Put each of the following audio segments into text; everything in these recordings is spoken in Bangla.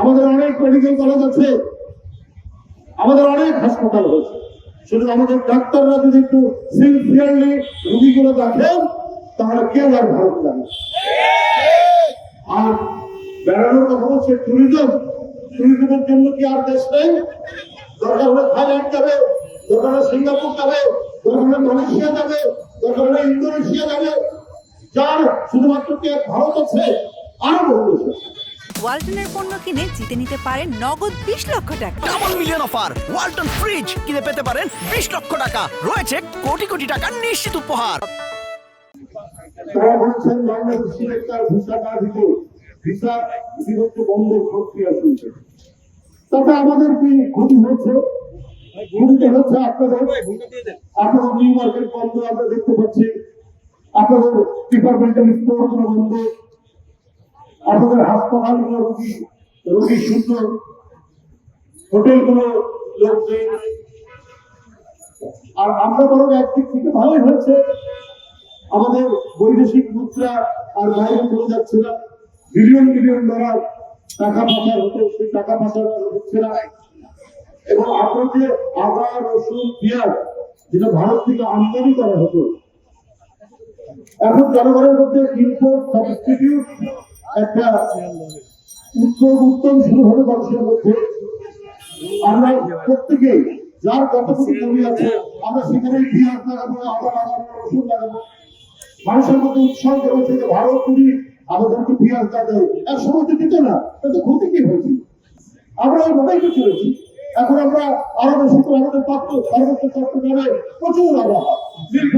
আমাদের অনেক মেডিকেল কলেজ আছে। আমাদের অনেক হাসপাতাল হয়েছে। শুধু আমাদের ডাক্তাররা যদি একটু সিনসিয়ারলি রুগীগুলো দেখেন, তাহলে কেউ আর যাবে না। আর বেড়ানোর কথা হচ্ছে ট্যুরিজম ট্যুরিজমের জন্য কি আর দেশ নেই? দরকার হলে থাইল্যান্ড যাবে, দরকার হলে সিঙ্গাপুর যাবে, দরকার হলে মালয়েশিয়া যাবে, দরকার হলে ইন্দোনেশিয়া যাবে। যার শুধুমাত্র কি ভারত আছে আরও বহু দেশ আছে ওয়ালটনের পণ্য কিনে জিতে নিতে পারেন নগদ বিশ লক্ষ টাকা। Double million offer Walton fridge কিনে পেতে পারেন বিশ লক্ষ টাকা। রয়েছে কোটি কোটি টাকার নিশ্চিত উপহার। তাতে আমাদের কি ক্ষতি হচ্ছে? ক্ষতি হচ্ছে আপনাদের। আপনাদের নিউ মার্কেট বন্ধ আমরা দেখতে পাচ্ছি। আপনাদের ডিপার্টমেন্টাল স্টোর বন্ধ আপনাদের হাসপাতালগুলো রোগী রোগী শূন্য হোটেলগুলো লোক আর আমরা বরং একদিক থেকে ভালোই হয়েছে। আমাদের বৈদেশিক মুদ্রা আর বাইরে চলে যাচ্ছে না। বিলিয়ন বিলিয়ন ডলার টাকা পাচার হতো, সেই টাকা পাচার হচ্ছে না। এবং আপনার যে আদা, রসুন, পেঁয়াজ, যেটা ভারত থেকে আমদানি করা হতো, এখন জনগণের মধ্যে ইম্পোর্ট সাবস্টিটিউট মানুষের মধ্যে। আমরা উৎসাহ রয়েছে যে ভারত তুমি আমাদেরকে পেঁয়াজ দেয় এক সময় দিত না, তাতে ক্ষতি কি হয়েছে? আমরা ওই মোটাই তো চলেছি এখন আমরা আরও বেশি করে আমাদের পাত্র সর্বোচ্চ চট্টগ্রামে প্রচুর আদা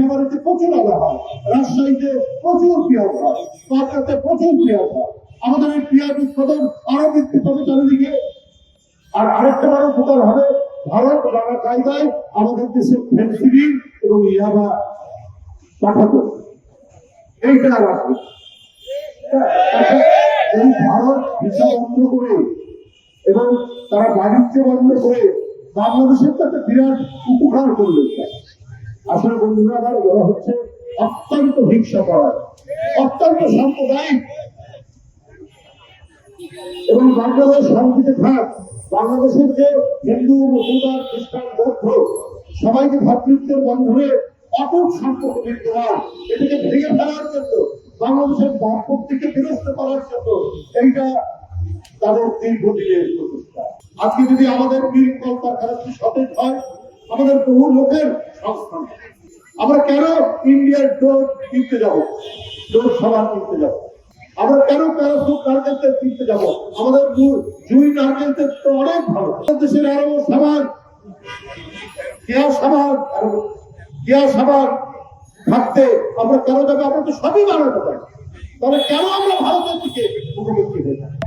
হয় প্রচুর আদা হয় রাজশাহীতে প্রচুর পেঁয়াজ হয় পাটনাতে প্রচুর পেঁয়াজ হয়। আমাদের এই পেঁয়াজ উৎপাদন আরও বৃদ্ধি পাবে চারিদিকে। আর আরেকটা বড় উপকার হবে, ভারত নানা কায়দায় আমাদের দেশে ফেন্সিডিল এবং ইয়াবা পাঠাতো। এইটা আর আসবে এই ভারত ভিসা বন্ধ করে এবং তারা বাণিজ্য বন্ধ করে বাংলাদেশের তো একটা বিরাট উপকার করল। আসলে বন্ধুরা বলা হচ্ছে অত্যন্ত হিংসা করা অত্যন্ত সাম্প্রদায়িক। এবং বাংলাদেশ শান্তিতে থাক, বাংলাদেশের যে হিন্দু, মুসলমান, খ্রিস্টান, বৌদ্ধ, সবাইকে ভ্রাতৃত্বের বন্ধনে অটুট সম্পর্ক বিদ্যমান, এটাকে ভেঙে ফেলার জন্য, বাংলাদেশের ভাবমূর্তিকে বিনষ্ট করার জন্য এইটা তাদের দীর্ঘদিনের প্রচেষ্টা। আজকে যদি আমাদের বীর কলকারখানা যদি সতেজ হয় আমাদের বহু লোকের সংস্থান। আমরা কেন ইন্ডিয়ার ডোর কিনতে যাব? ডোর সাবান কিনতে যাব। আমরা কেন প্যারাসুট নারকেল তেল কিনতে যাব? আমাদের জুই নারকেল তেল তো অনেক ভালো। দেশের আরও সাবান কেয়া সাবান কেয়া সাবান থাকতে আমরা কেন যাব? আমরা তো সবই বানাতে পারি। তাহলে কেন আমরা ভারতের দিকে মুখোমুখি হয়ে যাব